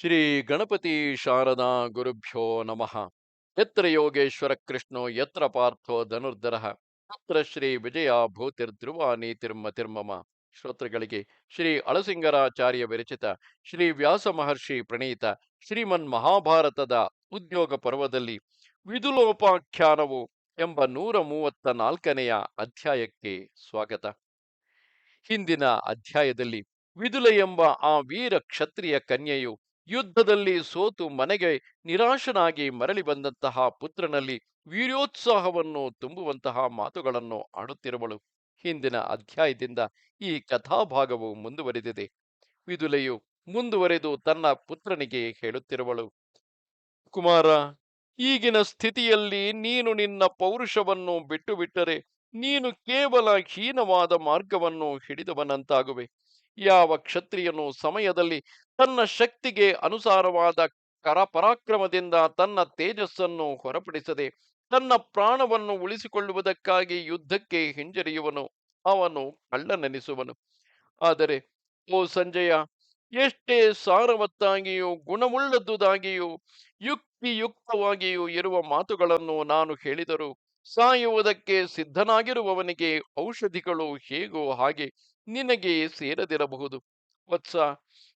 ಶ್ರೀ ಗಣಪತಿ ಶಾರದಾ ಗುರುಭ್ಯೋ ನಮಃ. ಯತ್ರ ಯೋಗೇಶ್ವರ ಕೃಷ್ಣೋ ಯತ್ರ ಪಾರ್ಥೋ ಧನುರ್ಧರ ತತ್ರ ಶ್ರೀ ವಿಜಯ ಭೂತಿರ್ಧ್ರುವ ನೀತಿರ್ಮತಿರ್ಮಮ ಶ್ರೋತೃಗಳಿಗೆ ಶ್ರೀ ಅಳಸಿಂಗರಾಚಾರ್ಯ ವಿರಚಿತ, ಶ್ರೀ ವ್ಯಾಸ ಮಹರ್ಷಿ ಪ್ರಣೀತ, ಶ್ರೀಮನ್ ಮಹಾಭಾರತದ ಉದ್ಯೋಗ ಪರ್ವದಲ್ಲಿ ವಿದುಲೋಪಾಖ್ಯಾನವು ಎಂಬ ನೂರ ಮೂವತ್ತ ನಾಲ್ಕನೆಯ ಅಧ್ಯಾಯಕ್ಕೆ ಸ್ವಾಗತ. ಹಿಂದಿನ ಅಧ್ಯಾಯದಲ್ಲಿ ವಿದುಲ ಎಂಬ ಆ ವೀರ ಕ್ಷತ್ರಿಯ ಕನ್ಯೆಯು ಯುದ್ಧದಲ್ಲಿ ಸೋತು ಮನೆಗೆ ನಿರಾಶನಾಗಿ ಮರಳಿ ಬಂದಂತಹ ಪುತ್ರನಲ್ಲಿ ವೀರ್ಯೋತ್ಸಾಹವನ್ನು ತುಂಬುವಂತಹ ಮಾತುಗಳನ್ನು ಆಡುತ್ತಿರುವಳು. ಹಿಂದಿನ ಅಧ್ಯಾಯದಿಂದ ಈ ಕಥಾಭಾಗವು ಮುಂದುವರೆದಿದೆ. ವಿದುಲೆಯು ಮುಂದುವರೆದು ತನ್ನ ಪುತ್ರನಿಗೆ ಹೇಳುತ್ತಿರುವಳು, ಕುಮಾರ, ಈಗಿನ ಸ್ಥಿತಿಯಲ್ಲಿ ನೀನು ನಿನ್ನ ಪೌರುಷವನ್ನು ಬಿಟ್ಟು ಬಿಟ್ಟರೆ ನೀನು ಕೇವಲ ಹೀನವಾದ ಮಾರ್ಗವನ್ನು ಹಿಡಿದವನಂತಾಗುವೆ. ಯಾವ ಕ್ಷತ್ರಿಯನು ಸಮಯದಲ್ಲಿ ತನ್ನ ಶಕ್ತಿಗೆ ಅನುಸಾರವಾದ ಕರ ಪರಾಕ್ರಮದಿಂದ ತನ್ನ ತೇಜಸ್ಸನ್ನು ಹೊರಪಡಿಸದೆ ತನ್ನ ಪ್ರಾಣವನ್ನು ಉಳಿಸಿಕೊಳ್ಳುವುದಕ್ಕಾಗಿ ಯುದ್ಧಕ್ಕೆ ಹಿಂಜರಿಯುವನು. ಅವನು ಕಳ್ಳನೆನಿಸುವನು. ಆದರೆ, ಓ ಸಂಜಯ, ಎಷ್ಟೇ ಸಾರವತ್ತಾಗಿಯೂ ಗುಣವುಳ್ಳದ್ದುದಾಗಿಯೂ ಯುಕ್ತಿಯುಕ್ತವಾಗಿಯೂ ಇರುವ ಮಾತುಗಳನ್ನು ನಾನು ಹೇಳಿದರು ಸಾಯುವುದಕ್ಕೆ ಸಿದ್ಧನಾಗಿರುವವನಿಗೆ ಔಷಧಿಗಳು ಹೇಗೋ ಹಾಗೆ ನಿನಗೆ ಸೇರದಿರಬಹುದು. ವತ್ಸ,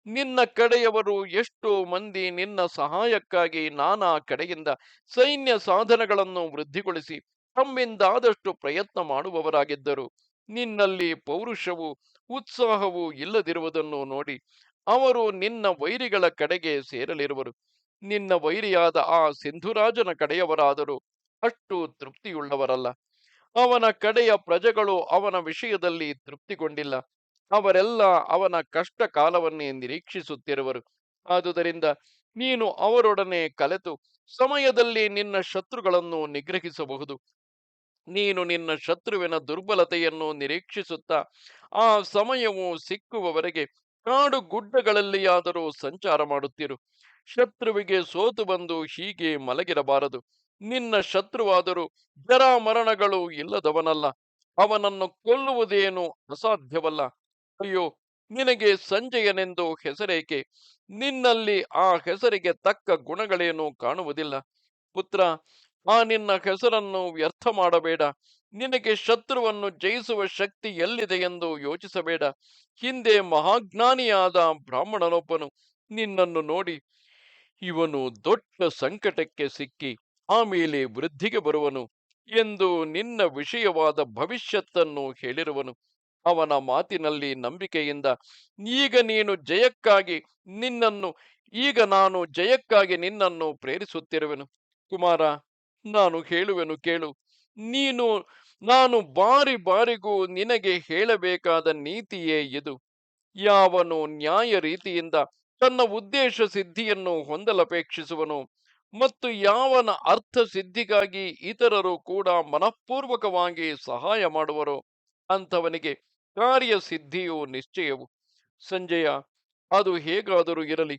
ನಿನ್ನ ಕಡೆಯವರು ಎಷ್ಟೋ ಮಂದಿ ನಿನ್ನ ಸಹಾಯಕ್ಕಾಗಿ ನಾನಾ ಕಡೆಯಿಂದ ಸೈನ್ಯ ಸಾಧನಗಳನ್ನು ವೃದ್ಧಿಗೊಳಿಸಿ ತಮ್ಮಿಂದಾದಷ್ಟು ಪ್ರಯತ್ನ ಮಾಡುವವರಾಗಿದ್ದರು. ನಿನ್ನಲ್ಲಿ ಪೌರುಷವು ಉತ್ಸಾಹವು ಇಲ್ಲದಿರುವುದನ್ನು ನೋಡಿ ಅವರು ನಿನ್ನ ವೈರಿಗಳ ಕಡೆಗೆ ಸೇರಲಿರುವರು. ನಿನ್ನ ವೈರಿಯಾದ ಆ ಸಿಂಧುರಾಜನ ಕಡೆಯವರಾದರೂ. ಅಷ್ಟು ತೃಪ್ತಿಯುಳ್ಳವರಲ್ಲ. ಅವನ ಕಡೆಯ ಪ್ರಜೆಗಳು ಅವನ ವಿಷಯದಲ್ಲಿ ತೃಪ್ತಿಗೊಂಡಿಲ್ಲ. ಅವರೆಲ್ಲ ಅವನ ಕಷ್ಟ ಕಾಲವನ್ನೇ ನಿರೀಕ್ಷಿಸುತ್ತಿರುವರು. ಆದುದರಿಂದ ನೀನು ಅವರೊಡನೆ ಕಲೆತು ಸಮಯದಲ್ಲಿ ನಿನ್ನ ಶತ್ರುಗಳನ್ನು ನಿಗ್ರಹಿಸಬಹುದು. ನೀನು ನಿನ್ನ ಶತ್ರುವಿನ ದುರ್ಬಲತೆಯನ್ನು ನಿರೀಕ್ಷಿಸುತ್ತಾ ಆ ಸಮಯವು ಸಿಕ್ಕುವವರೆಗೆ ಕಾಡು ಗುಡ್ಡಗಳಲ್ಲಿಯಾದರೂ ಸಂಚಾರ ಮಾಡುತ್ತಿರು. ಶತ್ರುವಿಗೆ ಸೋತು ಬಂದು ಹೀಗೆ ಮಲಗಿರಬಾರದು. ನಿನ್ನ ಶತ್ರುವಾದರೂ ಜರಾಮರಣಗಳು ಇಲ್ಲದವನಲ್ಲ. ಅವನನ್ನು ಕೊಲ್ಲುವುದೇನು ಅಸಾಧ್ಯವಲ್ಲ. ಅಯ್ಯೋ, ನಿನಗೆ ಸಂಜಯನೆಂದು ಹೆಸರೇಕೆ? ನಿನ್ನಲ್ಲಿ ಆ ಹೆಸರಿಗೆ ತಕ್ಕ ಗುಣಗಳೇನು ಕಾಣುವುದಿಲ್ಲ. ಪುತ್ರ, ಆ ನಿನ್ನ ಹೆಸರನ್ನು ವ್ಯರ್ಥ ಮಾಡಬೇಡ. ನಿನಗೆ ಶತ್ರುವನ್ನು ಜಯಿಸುವ ಶಕ್ತಿ ಎಲ್ಲಿದೆ ಎಂದು ಯೋಚಿಸಬೇಡ. ಹಿಂದೆ ಮಹಾಜ್ಞಾನಿಯಾದ ಬ್ರಾಹ್ಮಣನೊಬ್ಬನು ನಿನ್ನನ್ನು ನೋಡಿ, ಇವನು ದೊಡ್ಡ ಸಂಕಟಕ್ಕೆ ಸಿಕ್ಕಿ. ಆಮೇಲೆ ವೃದ್ಧಿಗೆ ಬರುವನು ಎಂದು ನಿನ್ನ ವಿಷಯವಾದ ಭವಿಷ್ಯತ್ತನ್ನು ಹೇಳಿರುವನು. ಅವನ ಮಾತಿನಲ್ಲಿ ನಂಬಿಕೆಯಿಂದ, ಈಗ ನೀನು ಜಯಕ್ಕಾಗಿ ನಿನ್ನನ್ನು, ಈಗ ನಾನು ಜಯಕ್ಕಾಗಿ ನಿನ್ನನ್ನು ಪ್ರೇರಿಸುತ್ತಿರುವೆನು. ಕುಮಾರ, ನಾನು ಹೇಳುವೆನು ಕೇಳು. ನೀನು, ನಾನು ಬಾರಿ ಬಾರಿಗೂ ನಿನಗೆ ಹೇಳಬೇಕಾದ ನೀತಿಯೇ ಇದು. ಯಾವನು ನ್ಯಾಯ ರೀತಿಯಿಂದ ತನ್ನ ಉದ್ದೇಶ ಸಿದ್ಧಿಯನ್ನು ಹೊಂದಲಪೇಕ್ಷಿಸುವನು. ಮತ್ತು ಯಾವನ ಅರ್ಥ ಸಿದ್ಧಿಗಾಗಿ ಇತರರು ಕೂಡ ಮನಃಪೂರ್ವಕವಾಗಿ ಸಹಾಯ ಮಾಡುವರು. ಅಂಥವನಿಗೆ ಕಾರ್ಯ ಸಿದ್ಧಿಯು ನಿಶ್ಚಯವು. ಸಂಜಯ, ಅದು ಹೇಗಾದರೂ ಇರಲಿ,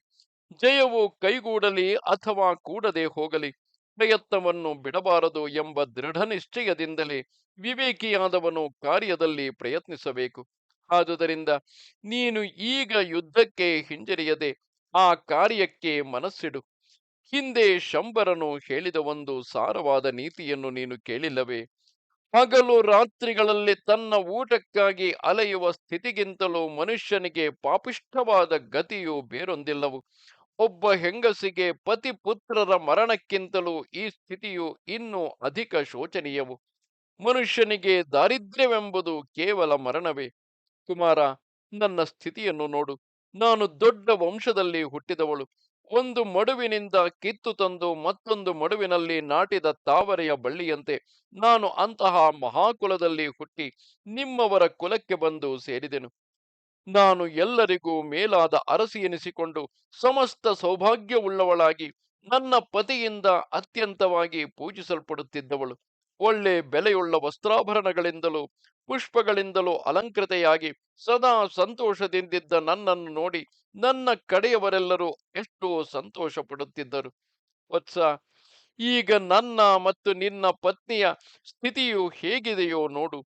ಜಯವು ಕೈಗೂಡಲಿ ಅಥವಾ ಕೂಡದೆ ಹೋಗಲಿ, ಪ್ರಯತ್ನವನ್ನು ಬಿಡಬಾರದು ಎಂಬ ದೃಢ ನಿಶ್ಚಯದಿಂದಲೇ ವಿವೇಕಿಯಾದವನು ಕಾರ್ಯದಲ್ಲಿ ಪ್ರಯತ್ನಿಸಬೇಕು. ಆದುದರಿಂದ ನೀನು ಈಗ ಯುದ್ಧಕ್ಕೆ ಹಿಂಜರಿಯದೆ ಆ ಕಾರ್ಯಕ್ಕೆ ಮನಸ್ಸಿಡು. ಹಿಂದೆ ಶಂಬರನು ಹೇಳಿದ ಒಂದು ಸಾರವಾದ ನೀತಿಯನ್ನು ನೀನು ಕೇಳಿಲ್ಲವೇ? ಹಗಲು ರಾತ್ರಿಗಳಲ್ಲಿ ತನ್ನ ಊಟಕ್ಕಾಗಿ ಅಲೆಯುವ ಸ್ಥಿತಿಗಿಂತಲೂ ಮನುಷ್ಯನಿಗೆ ಪಾಪಿಷ್ಠವಾದ ಗತಿಯು ಬೇರೊಂದಿಲ್ಲವು. ಒಬ್ಬ ಹೆಂಗಸಿಗೆ ಪತಿ ಪುತ್ರರ ಮರಣಕ್ಕಿಂತಲೂ ಈ ಸ್ಥಿತಿಯು ಇನ್ನೂ ಅಧಿಕ ಶೋಚನೀಯವು. ಮನುಷ್ಯನಿಗೆ ದಾರಿದ್ರ್ಯವೆಂಬುದು ಕೇವಲ ಮರಣವೇ. ಕುಮಾರ, ನನ್ನ ಸ್ಥಿತಿಯನ್ನು ನೋಡು. ನಾನು ದೊಡ್ಡ ವಂಶದಲ್ಲಿ ಹುಟ್ಟಿದವಳು. ಒಂದು ಮಡುವಿನಿಂದ ಕಿತ್ತು ತಂದು ಮತ್ತೊಂದು ಮಡುವಿನಲ್ಲಿ ನಾಟಿದ ತಾವರೆಯ ಬಳ್ಳಿಯಂತೆ ನಾನು ಅಂತಹ ಮಹಾಕುಲದಲ್ಲಿ ಹುಟ್ಟಿ ನಿಮ್ಮವರ ಕುಲಕ್ಕೆ ಬಂದು ಸೇರಿದೆನು. ನಾನು ಎಲ್ಲರಿಗೂ ಮೇಲಾದ ಅರಸಿ ಎನಿಸಿಕೊಂಡು ಸಮಸ್ತ ಸೌಭಾಗ್ಯವುಳ್ಳವಳಾಗಿ ನನ್ನ ಪತಿಯಿಂದ ಅತ್ಯಂತವಾಗಿ ಪೂಜಿಸಲ್ಪಡುತ್ತಿದ್ದವಳು. ಒಳ್ಳೆ ಬೆಲೆಯುಳ್ಳ ವಸ್ತ್ರಾಭರಣಗಳಿಂದಲೂ ಪುಷ್ಪಗಳಿಂದಲೂ ಅಲಂಕೃತೆಯಾಗಿ ಸದಾ ಸಂತೋಷದಿಂದಿದ್ದ ನನ್ನನ್ನು ನೋಡಿ ನನ್ನ ಕಡೆಯವರೆಲ್ಲರೂ ಎಷ್ಟೋ ಸಂತೋಷ ಪಡುತ್ತಿದ್ದರು ವತ್ಸ, ಈಗ ನನ್ನ ಮತ್ತು ನಿನ್ನ ಪತ್ನಿಯ ಸ್ಥಿತಿಯು ಹೇಗಿದೆಯೋ ನೋಡು.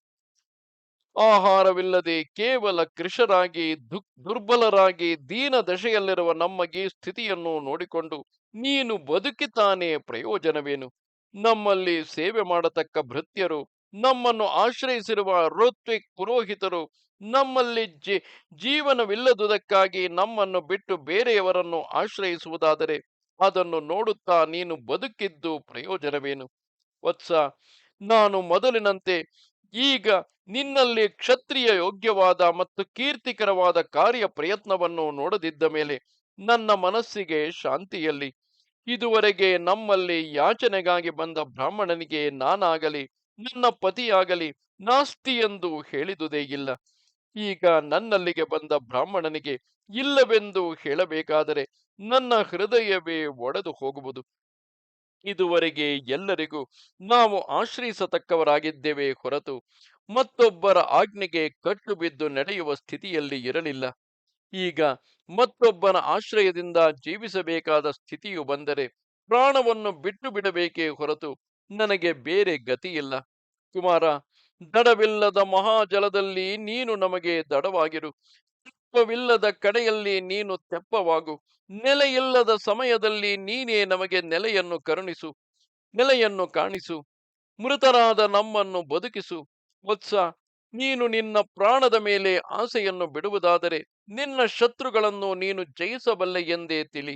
ಆಹಾರವಿಲ್ಲದೆ ಕೇವಲ ಕೃಷರಾಗಿ, ದುಕ್, ದುರ್ಬಲರಾಗಿ ದೀನ ದಶೆಯಲ್ಲಿರುವ ನಮ್ಮಗೆ ಸ್ಥಿತಿಯನ್ನು ನೋಡಿಕೊಂಡು ನೀನು ಬದುಕಿತಾನೆ ಪ್ರಯೋಜನವೇನು? ನಮ್ಮಲ್ಲಿ ಸೇವೆ ಮಾಡತಕ್ಕ ಭೃತ್ಯರು ನಮ್ಮನ್ನು ಆಶ್ರಯಿಸಿರುವ ಋತ್ವಿಕ್ ಪುರೋಹಿತರು ನಮ್ಮಲ್ಲಿ ಜಿ, ಜೀವನವಿಲ್ಲದುದಕ್ಕಾಗಿ ನಮ್ಮನ್ನು ಬಿಟ್ಟು ಬೇರೆಯವರನ್ನು ಆಶ್ರಯಿಸುವುದಾದರೆ ಅದನ್ನು ನೋಡುತ್ತಾ ನೀನು ಬದುಕಿದ್ದು ಪ್ರಯೋಜನವೇನು? ವತ್ಸ, ನಾನು ಮೊದಲಿನಂತೆ ಈಗ ನಿನ್ನಲ್ಲಿ ಕ್ಷತ್ರಿಯ ಯೋಗ್ಯವಾದ ಮತ್ತು ಕೀರ್ತಿಕರವಾದ ಕಾರ್ಯ ಪ್ರಯತ್ನವನ್ನು ನೋಡದಿದ್ದ ಮೇಲೆ ನನ್ನ ಮನಸ್ಸಿಗೆ ಶಾಂತಿಯಲ್ಲಿ ಇದುವರೆಗೆ ನಮ್ಮಲ್ಲಿ ಯಾಚನೆಗಾಗಿ ಬಂದ ಬ್ರಾಹ್ಮಣನಿಗೆ ನಾನಾಗಲಿ ನನ್ನ ಪತಿಯಾಗಲಿ ನಾಸ್ತಿ ಎಂದು ಹೇಳಿದುದೇ ಇಲ್ಲ. ಈಗ ನನ್ನಲ್ಲಿಗೆ ಬಂದ ಬ್ರಾಹ್ಮಣನಿಗೆ ಇಲ್ಲವೆಂದು ಹೇಳಬೇಕಾದರೆ ನನ್ನ ಹೃದಯವೇ ಒಡೆದು ಹೋಗುವುದು. ಇದುವರೆಗೆ ಎಲ್ಲರಿಗೂ ನಾವು ಆಶ್ರಯಿಸತಕ್ಕವರಾಗಿದ್ದೇವೆ ಹೊರತು ಮತ್ತೊಬ್ಬರ ಆಜ್ಞೆಗೆ ಕಟ್ಟು ಬಿದ್ದು ನಡೆಯುವ ಸ್ಥಿತಿಯಲ್ಲಿ ಇರಲಿಲ್ಲ. ಈಗ ಮತ್ತೊಬ್ಬನ ಆಶ್ರಯದಿಂದ ಜೀವಿಸಬೇಕಾದ ಸ್ಥಿತಿಯು ಬಂದರೆ ಪ್ರಾಣವನ್ನು ಬಿಟ್ಟು ಬಿಡಬೇಕೇ ಹೊರತು ನನಗೆ ಬೇರೆ ಗತಿಯಿಲ್ಲ ಕುಮಾರ, ದಡವಿಲ್ಲದ ಮಹಾಜಲದಲ್ಲಿ ನೀನು ನಮಗೆ ದಡವಾಗಿರು. ತೆಪ್ಪವಿಲ್ಲದ ಕಡೆಯಲ್ಲಿ ನೀನು ತೆಪ್ಪವಾಗು. ನೆಲೆಯಿಲ್ಲದ ಸಮಯದಲ್ಲಿ ನೀನೇ ನಮಗೆ ನೆಲೆಯನ್ನು ಕರುಣಿಸು. ನೆಲೆಯನ್ನು ಕಾಣಿಸು. ಮೃತರಾದ ನಮ್ಮನ್ನು ಬದುಕಿಸು. ವತ್ಸ, ನೀನು ನಿನ್ನ ಪ್ರಾಣದ ಮೇಲೆ ಆಸೆಯನ್ನು ಬಿಡುವುದಾದರೆ ನಿನ್ನ ಶತ್ರುಗಳನ್ನು ನೀನು ಜಯಿಸಬಲ್ಲೆ ಎಂದೇ ತಿಳಿ.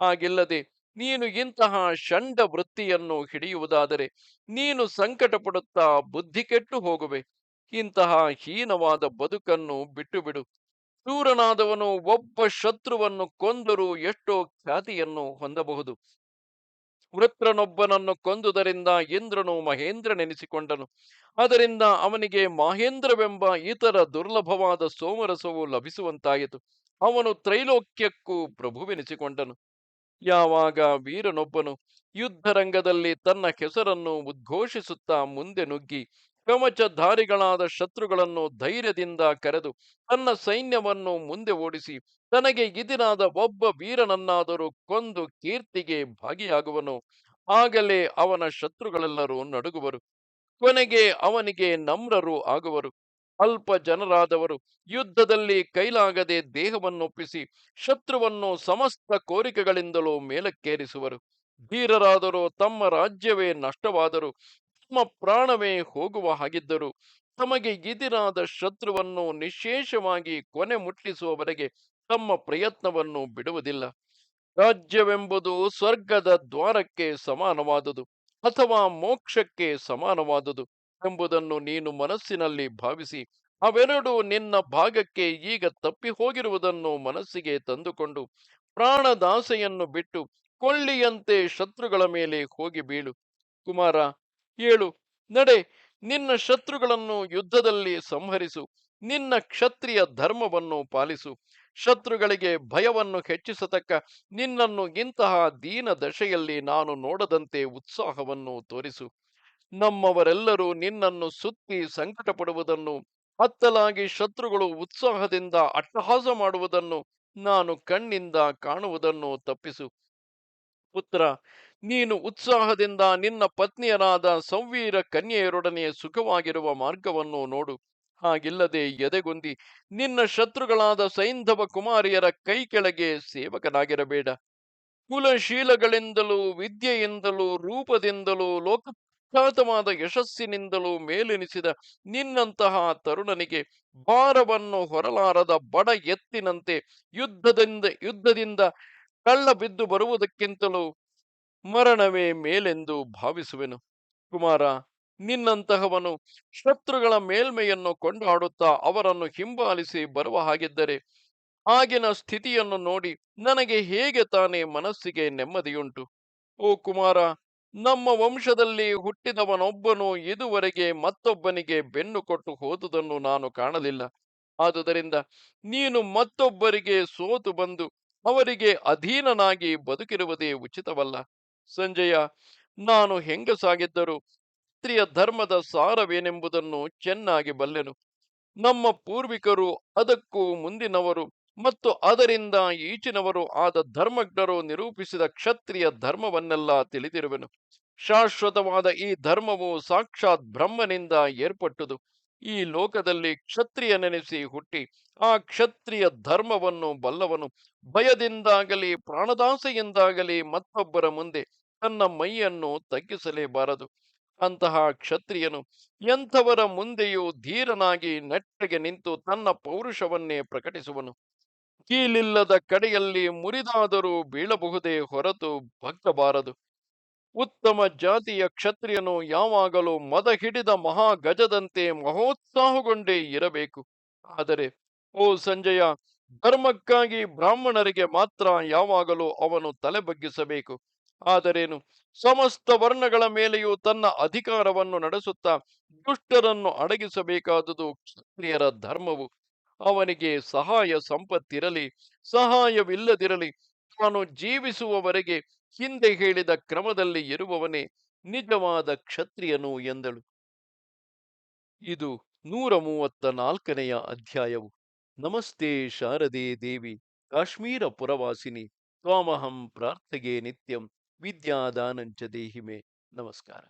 ಹಾಗಿಲ್ಲದೆ ನೀನು ಇಂತಹ ಷಂಡ ವೃತ್ತಿಯನ್ನು ಹಿಡಿಯುವುದಾದರೆ ನೀನು ಸಂಕಟ ಪಡುತ್ತಾ ಬುದ್ಧಿ ಕೆಟ್ಟು ಹೋಗುವೆ. ಇಂತಹ ಹೀನವಾದ ಬದುಕನ್ನು ಬಿಟ್ಟು ಬಿಡು ಒಬ್ಬ ಶತ್ರುವನ್ನು ಕೊಂದರೂ ಎಷ್ಟೋ ಖ್ಯಾತಿಯನ್ನು ಹೊಂದಬಹುದು. ವೃತ್ರನೊಬ್ಬನನ್ನು ಕೊಂದುದರಿಂದ ಇಂದ್ರನು ಮಹೇಂದ್ರನೆನಿಸಿಕೊಂಡನು. ಅದರಿಂದ ಅವನಿಗೆ ಮಹೇಂದ್ರವೆಂಬ ಇತರ ದುರ್ಲಭವಾದ ಸೋಮರಸವು ಲಭಿಸುವಂತಾಯಿತು. ಅವನು ತ್ರೈಲೋಕ್ಯಕ್ಕೂ ಪ್ರಭುವೆನಿಸಿಕೊಂಡನು. ಯಾವಾಗ ವೀರನೊಬ್ಬನು ಯುದ್ಧರಂಗದಲ್ಲಿ ತನ್ನ ಹೆಸರನ್ನು ಉದ್ಘೋಷಿಸುತ್ತಾ ಮುಂದೆ ನುಗ್ಗಿ ಕವಚಧಾರಿಗಳಾದ ಶತ್ರುಗಳನ್ನು ಧೈರ್ಯದಿಂದ ಕರೆದು ತನ್ನ ಸೈನ್ಯವನ್ನು ಮುಂದೆ ಓಡಿಸಿ ತನಗೆ ಇದಿನಾದ ಒಬ್ಬ ವೀರನನ್ನಾದರೂ ಕೊಂದು ಕೀರ್ತಿಗೆ ಭಾಗಿಯಾಗುವನು. ಆಗಲೇ ಅವನ ಶತ್ರುಗಳೆಲ್ಲರೂ ನಡುಗುವರು. ಕೊನೆಗೆ ಅವನಿಗೆ ನಮ್ರರು ಆಗುವರು. ಅಲ್ಪ ಜನರಾದವರು ಯುದ್ಧದಲ್ಲಿ ಕೈಲಾಗದೆ ದೇಹವನ್ನೊಪ್ಪಿಸಿ ಶತ್ರುವನ್ನು ಸಮಸ್ತ ಕೋರಿಕೆಗಳಿಂದಲೂ ಮೇಲಕ್ಕೇರಿಸುವರು. ಧೀರರಾದರೂ ತಮ್ಮ ರಾಜ್ಯವೇ ನಷ್ಟವಾದರೂ ತಮ್ಮ ಪ್ರಾಣವೇ ಹೋಗುವ ಹಾಗಿದ್ದರು. ತಮಗೆ ಎದಿರಾದ ಶತ್ರುವನ್ನು ನಿಶೇಷವಾಗಿ ಕೊನೆ ಮುಟ್ಟಿಸುವವರೆಗೆ ತಮ್ಮ ಪ್ರಯತ್ನವನ್ನು ಬಿಡುವುದಿಲ್ಲ. ರಾಜ್ಯವೆಂಬುದು ಸ್ವರ್ಗದ ದ್ವಾರಕ್ಕೆ ಸಮಾನವಾದುದು ಅಥವಾ ಮೋಕ್ಷಕ್ಕೆ ಸಮಾನವಾದುದು. ಎಂಬುದನ್ನು ನೀನು ಮನಸ್ಸಿನಲ್ಲಿ ಭಾವಿಸಿ, ಅವೆರಡು ನಿನ್ನ ಭಾಗಕ್ಕೆ ಈಗ ತಪ್ಪಿ ಹೋಗಿರುವುದನ್ನು ಮನಸ್ಸಿಗೆ ತಂದುಕೊಂಡು ಪ್ರಾಣದಾಸೆಯನ್ನು ಬಿಟ್ಟು ಕೊಳ್ಳಿಯಂತೆ ಶತ್ರುಗಳ ಮೇಲೆ ಹೋಗಿ ಬೀಳು. ಕುಮಾರ, ಏಳು, ನಡೆ, ನಿನ್ನ ಶತ್ರುಗಳನ್ನು ಯುದ್ಧದಲ್ಲಿ ಸಂಹರಿಸು, ನಿನ್ನ ಕ್ಷತ್ರಿಯ ಧರ್ಮವನ್ನು ಪಾಲಿಸು, ಶತ್ರುಗಳಿಗೆ ಭಯವನ್ನು ಹೆಚ್ಚಿಸತಕ್ಕ ನಿನ್ನನ್ನು ಇಂತಹ ದೀನ ದಶೆಯಲ್ಲಿ ನಾನು ನೋಡದಂತೆ ಉತ್ಸಾಹವನ್ನು ತೋರಿಸು. ನಮ್ಮವರೆಲ್ಲರೂ ನಿನ್ನನ್ನು ಸುತ್ತಿ ಸಂಕಟ ಪಡುವುದನ್ನು ಅತ್ತಲಾಗಿ ಶತ್ರುಗಳು ಉತ್ಸಾಹದಿಂದ ಅಟ್ಟಹಾಸ ಮಾಡುವುದನ್ನು ನಾನು ಕಣ್ಣಿಂದ ಕಾಣುವುದನ್ನು ತಪ್ಪಿಸು. ಪುತ್ರ, ನೀನು ಉತ್ಸಾಹದಿಂದ ನಿನ್ನ ಪತ್ನಿಯರಾದ ಸಂವೀರ ಕನ್ಯೆಯರೊಡನೆ ಸುಖವಾಗಿರುವ ಮಾರ್ಗವನ್ನು ನೋಡು. ಹಾಗಿಲ್ಲದೆ ಎದೆಗುಂದಿ, ನಿನ್ನ ಶತ್ರುಗಳಾದ ಸೈಂಧವ ಕುಮಾರಿಯರ ಕೈ ಕೆಳಗೆ ಸೇವಕನಾಗಿರಬೇಡ. ಕುಲಶೀಲಗಳಿಂದಲೂ ವಿದ್ಯೆಯಿಂದಲೂ ರೂಪದಿಂದಲೂ ಲೋಕಖ್ಯಾತವಾದ ಯಶಸ್ಸಿನಿಂದಲೂ ಮೇಲೆನಿಸಿದ ನಿನ್ನಂತಹ ತರುಣನಿಗೆ ಭಾರವನ್ನು ಹೊರಲಾರದ ಬಡ ಎತ್ತಿನಂತೆ ಯುದ್ಧದಿಂದ ಯುದ್ಧದಿಂದ ಕಳ್ಳ ಬಿದ್ದು ಬರುವುದಕ್ಕಿಂತಲೂ ಮರಣವೇ ಮೇಲೆಂದು ಭಾವಿಸುವೆನು. ಕುಮಾರ, ನಿನ್ನಂತಹವನು ಶತ್ರುಗಳ ಮೇಲ್ಮೆಯನ್ನು ಕೊಂಡಾಡುತ್ತಾ ಅವರನ್ನು ಹಿಂಬಾಲಿಸಿ ಬರುವ ಹಾಗಿದ್ದರೆ ಆಗಿನ ಸ್ಥಿತಿಯನ್ನು ನೋಡಿ ನನಗೆ ಹೇಗೆ ತಾನೇ ಮನಸ್ಸಿಗೆ ನೆಮ್ಮದಿಯುಂಟು? ಓ ಕುಮಾರ ನಮ್ಮ ವಂಶದಲ್ಲಿ ಹುಟ್ಟಿದವನೊಬ್ಬನು ಇದುವರೆಗೆ ಮತ್ತೊಬ್ಬನಿಗೆ ಬೆನ್ನು ಕೊಟ್ಟು ಹೋದುದನ್ನು ನಾನು ಕಾಣಲಿಲ್ಲ. ಆದುದರಿಂದ ನೀನು ಮತ್ತೊಬ್ಬರಿಗೆ ಸೋತು ಬಂದು ಅವರಿಗೆ ಅಧೀನನಾಗಿ ಬದುಕಿರುವುದೇ ಉಚಿತವಲ್ಲ. ಸಂಜಯ, ನಾನು ಹೆಂಗಸಾಗಿದ್ದರೂ ಸ್ತ್ರೀಯ ಧರ್ಮದ ಸಾರವೇನೆಂಬುದನ್ನು ಚೆನ್ನಾಗಿ ಬಲ್ಲೆನು. ನಮ್ಮ ಪೂರ್ವಿಕರು ಅದಕ್ಕೂ ಮುಂದಿನವರು ಮತ್ತು ಅದರಿಂದ ಈಚಿನವರು ಆದ ಧರ್ಮಜ್ಞರು ನಿರೂಪಿಸಿದ ಕ್ಷತ್ರಿಯ ಧರ್ಮವನ್ನೆಲ್ಲ ತಿಳಿದಿರುವೆನು. ಶಾಶ್ವತವಾದ ಈ ಧರ್ಮವು ಸಾಕ್ಷಾತ್ ಬ್ರಹ್ಮನಿಂದ ಏರ್ಪಟ್ಟುದು. ಈ ಲೋಕದಲ್ಲಿ ಕ್ಷತ್ರಿಯನೆನಿಸಿ ಹುಟ್ಟಿ, ಆ ಕ್ಷತ್ರಿಯ ಧರ್ಮವನ್ನು ಬಲ್ಲವನು. ಭಯದಿಂದಾಗಲಿ, ಪ್ರಾಣದಾಸೆಯಿಂದಾಗಲಿ ಮತ್ತೊಬ್ಬರ ಮುಂದೆ ತನ್ನ ಮೈಯನ್ನು ತಗ್ಗಿಸಲೇಬಾರದು. ಅಂತಹ ಕ್ಷತ್ರಿಯನು ಎಂಥವರ ಮುಂದೆಯೂ ಧೀರನಾಗಿ ನೆಟ್ಟಗೆ ನಿಂತು ತನ್ನ ಪೌರುಷವನ್ನೇ ಪ್ರಕಟಿಸುವನು. ಕೀಲಿಲ್ಲದ ಕಡೆಯಲ್ಲಿ ಮುರಿದಾದರೂ ಬೀಳಬಹುದೇ ಹೊರತು ಬಗ್ಗಬಾರದು. ಉತ್ತಮ ಜಾತಿಯ ಕ್ಷತ್ರಿಯನು ಯಾವಾಗಲೂ ಮದ ಹಿಡಿದ ಮಹಾ ಗಜದಂತೆ ಮಹೋತ್ಸಾಹಗೊಂಡೇ ಇರಬೇಕು. ಆದರೆ, ಓ ಸಂಜಯ, ಧರ್ಮಕ್ಕಾಗಿ ಬ್ರಾಹ್ಮಣರಿಗೆ ಮಾತ್ರ ಯಾವಾಗಲೂ ಅವನು ತಲೆ ಬಗ್ಗಿಸಬೇಕು ಆದರೇನು? ಸಮಸ್ತ ವರ್ಣಗಳ ಮೇಲೆಯೂ ತನ್ನ ಅಧಿಕಾರವನ್ನು ನಡೆಸುತ್ತಾ ದುಷ್ಟರನ್ನು ಅಡಗಿಸಬೇಕಾದುದು ಕ್ಷತ್ರಿಯರ ಧರ್ಮವು. ಅವನಿಗೆ ಸಹಾಯ ಸಂಪತ್ತಿರಲಿ, ಸಹಾಯವಿಲ್ಲದಿರಲಿ, ತಾನು ಜೀವಿಸುವವರೆಗೆ ಹಿಂದೆ ಹೇಳಿದ ಕ್ರಮದಲ್ಲಿ ಇರುವವನೇ ನಿಜವಾದ ಕ್ಷತ್ರಿಯನು ಎಂದಳು. ಇದು ನೂರ ಮೂವತ್ತ ನಾಲ್ಕನೆಯ ಅಧ್ಯಾಯವು. ನಮಸ್ತೆ ಶಾರದೆ ದೇವಿ, ಕಾಶ್ಮೀರ ಪುರವಾಸಿನಿ ತ್ವಾಮಹಂ ಪ್ರಾರ್ಥಗೆ ನಿತ್ಯಂ ವಿದ್ಯಾದಾನಂಚ ದೇಹಿಮೆ. ನಮಸ್ಕಾರ.